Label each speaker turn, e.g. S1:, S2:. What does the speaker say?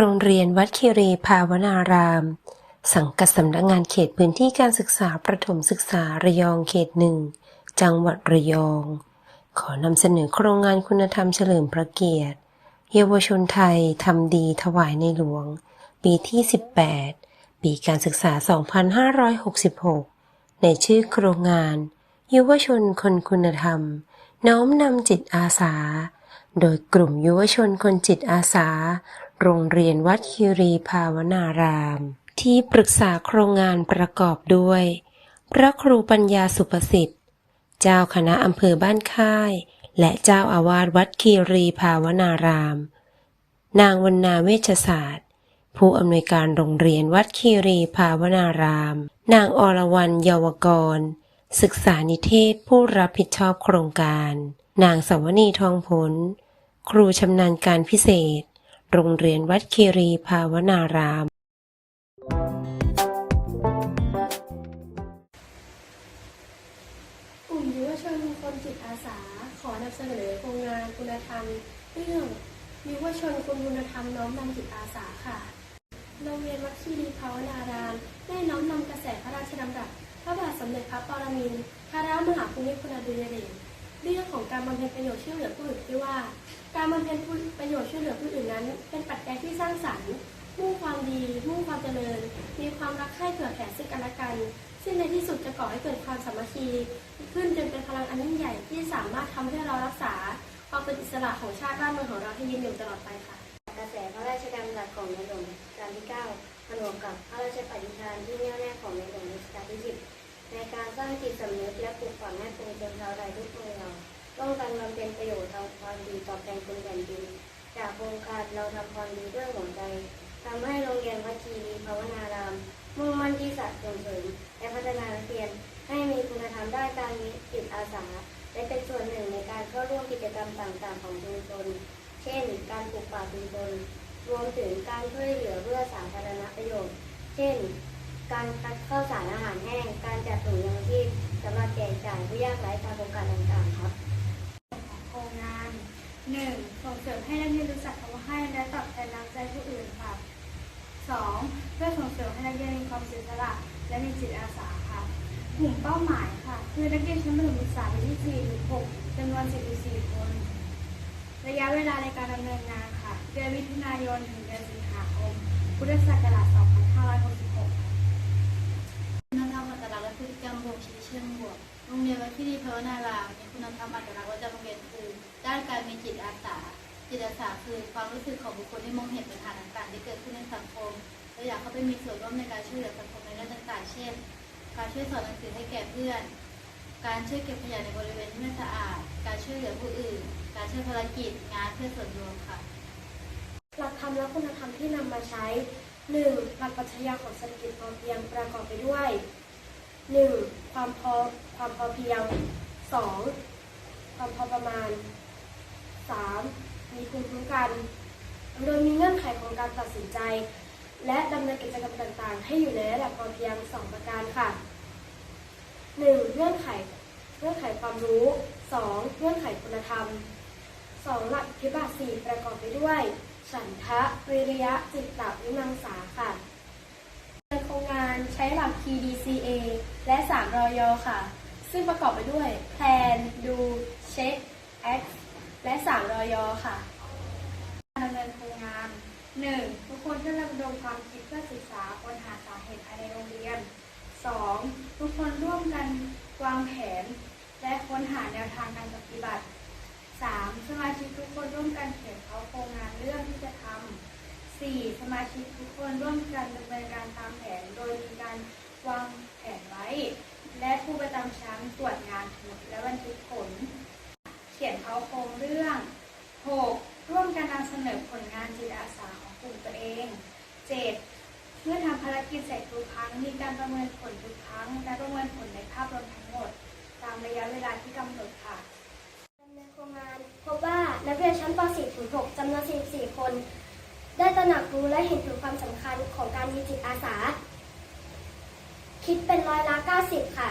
S1: โรงเรียนวัดคีรีภาวนาราม สังกัดสำนักงานเขตพื้นที่การศึกษาประถมศึกษาระยองเขตหนึ่ง จังหวัดระยอง ขอนำเสนอโครงงานคุณธรรมเฉลิมพระเกียรติ เยาวชนไทยทำดีถวายในหลวง ปีที่ 18 ปีการศึกษา 2566 ในชื่อโครงงาน เยาวชนคนคุณธรรม น้อมนำจิตอาสา โดยกลุ่มเยุวชนคนจิตอาสา โรงเรียนวัดคีรีภาวนาราม ที่ปรึกษาโครงงานประกอบด้วย พระครูปัญญาสุภสิทธิ์ เจ้าคณะอำเภอบ้านค่าย และเจ้าอาวาสวัดคีรีภาวนาราม นางวรรณาเวชศาสตร์ ผู้อำนวยการโรงเรียนวัดคีรีภาวนาราม นางอรวรรณเยาวกร ศึกษานิเทศผู้รับผิดชอบโครงการ นางสวนีทองผล ครูชำนาญการพิเศษ โรงเรียนวัดคีรีภาวนาราม
S2: กลุ่มยุวชนคนจิตอาสา ขอนำเสนอโครงงานคุณธรรม เรื่องยุวชนคนคุณธรรมน้อมนำจิตอาสาค่ะ โรงเรียนวัดคีรีภาวนาราม ได้น้อมนำกระแสพระราชดำรัสพระบาทสมเด็จพระปรมินทรมหาภูมิพลอดุลยเดช เรื่องของการบำเพ็ญประโยชน์ช่วยเหลือผู้อื่นที่ว่า การบำเพ็ญประโยชน์ช่วยเหลือผู้อื่นนั้น เป็นปัจจัยที่สร้างสรรค์มุ่งความดีมุ่งความเจริญ มีความรักใคร่เผื่อแผ่ซึ่งกันและกัน ซึ่งในที่สุดจะก่อให้เกิดความสามัคคีขึ้นจนเป็นพลังอันยิ่งใหญ่ที่สามารถทำให้เรารักษา ความเป็นอิสระของชาติบ้านเมืองของเราให้ยืนอยู่ตลอดไปค่ะ
S3: กระแสพระราชดำรัสของในหลวงรัชกาลที่ 9 ผนวกกับพระราชปฏิญาณที่แน่วแน่ของในหลวงรัชกาลที่ 10 ในการสร้างจิตสำนึกและปลูกฝังให้ปวงชนชาวไทยทุกเมืองเราร่วมกันบำเพ็ญประโยชน์ทำความดีตอบแทนคุณแผ่นดิน จากโครงการเราทำความดีด้วยหัวใจทำให้โรงเรียนวัดคีรีภาวนาราม มุ่งมั่นที่จะส่งเสริมและพัฒนานักเรียน ให้มีคุณธรรมด้านการมีจิตอาสา และเป็นส่วนหนึ่งในการเข้าร่วมกิจกรรมต่างๆ ของชุมชน เช่น การปลูกป่าชุมชนรวมถึงการช่วยเหลือเพื่อสาธารณประโยชน์ เช่น การคัดข้าวสารอาหารแห้ง การจัดถุงยังชีพสำหรับแจกจ่ายผู้ยากไร้ตามโครงการต่างๆครับ
S2: 1. ส่งเสริมให้นักเรียนรู้จักคำว่าให้และตอบแทนน้ำใจผู้อื่นค่ะ 2. เพื่อส่งเสริมให้นักเรียนมีความเสียสละและมีจิตอาสาค่ะกลุ่มเป้าหมายค่ะ คือนักเรียนชั้นประถมศึกษาปีที่4ถึง6จำนวน44คน ระยะเวลาในการดำเนินงานค่ะเดือนมิถุนายนถึงเดือนสิงหาคม พุทธศักราช2566
S4: คุณธรรมอัตลักษณ์และพฤติกรร มบ่งชี้เชิงบวกโรงเรียนวัดที่ดีพาวนารามมีคุณธรรมอัตลักษณ์ประจำโรงเรียนคือ ด้านการมีจิตอาสา จิตอาสาคือความรู้สึกของบุคคลที่มองเห็นปัญหาต่างๆที่เกิดขึ้นในสังคมและอยากเข้าไปมีส่วนร่วมในการช่วยเหลือสังคมในเรื่องต่างๆ เช่น การช่วยสอนหนังสือให้แก่เพื่อน การช่วยเก็บขยะในบริเวณที่ไม่สะอาด การช่วยเหลือผู้อื่น การช่วยภารกิจงานเพื่อส่วนรวมค่ะ
S2: หลักธรรมและคุณธรรมที่นำมาใช้ 1. หลักปรัชญาของเศรษฐกิจพอเพียงประกอบไปด้วย 1. ความพอความพอเพียง 2. ความพอประมาณ 3. มีภูมิคุ้มกัน โดยมีเงื่อนไขของการตัดสินใจ และดำเนินกิจกรรมต่างๆ ให้อยู่ในระดับพอเพียง 2 ประการค่ะ 1. เงื่อนไขเงื่อนไขความรู้ 2. เงื่อนไขคุณธรรมสองหลักอิทธิบาทสี่ประกอบไปด้วย ฉันทะวิริยะจิตตวิมังสาค่ะานใช้หลัก PDCA และ 3 รอยอค่ะ ซึ่งประกอบไปด้วย Plan Do Check Act และ 3 รอยอค่ะการดำเนินโครงงาน 1. ทุกคนได้ระดมความคิดเพื่อศึกษาค้นหาสาเหตุภายในโรงเรียน 2. ทุกคนร่วมกันวางแผน และค้นหาแนวทางการปฏิบัติ 3. สมาชิกทุกคนร่วมกันเขียนเขาโครงงานเรื่องที่จะทำ 4. สมาชิกทุกคนร่วมกันดำเนินการตามแผน โดยมีการวางแผนไว้ และผู้ประจำชั้นตรวจงานทั้งหมดและบันทึกผล เขียนเขาโครงเรื่อง 6. ร่วมกันนำเสนอผลงานจิตอาสาของกลุ่มตัวเอง 7. เมื่อทำภารกิจเสร็จทุกครั้งมีการประเมินผลทุกครั้ง และประเมินผลในภาพรวมทั้งหมด ตามระยะเวลาที่กำหนดค่ะดำเนินโครงงานพบว่านักเรียนชั้นป .4 ถึง6จำนวน 44 คน หนักรู้และเห็นถึงความสำคัญของการมีจิตอาสา คิดเป็นร้อยละ 90 ค่ะ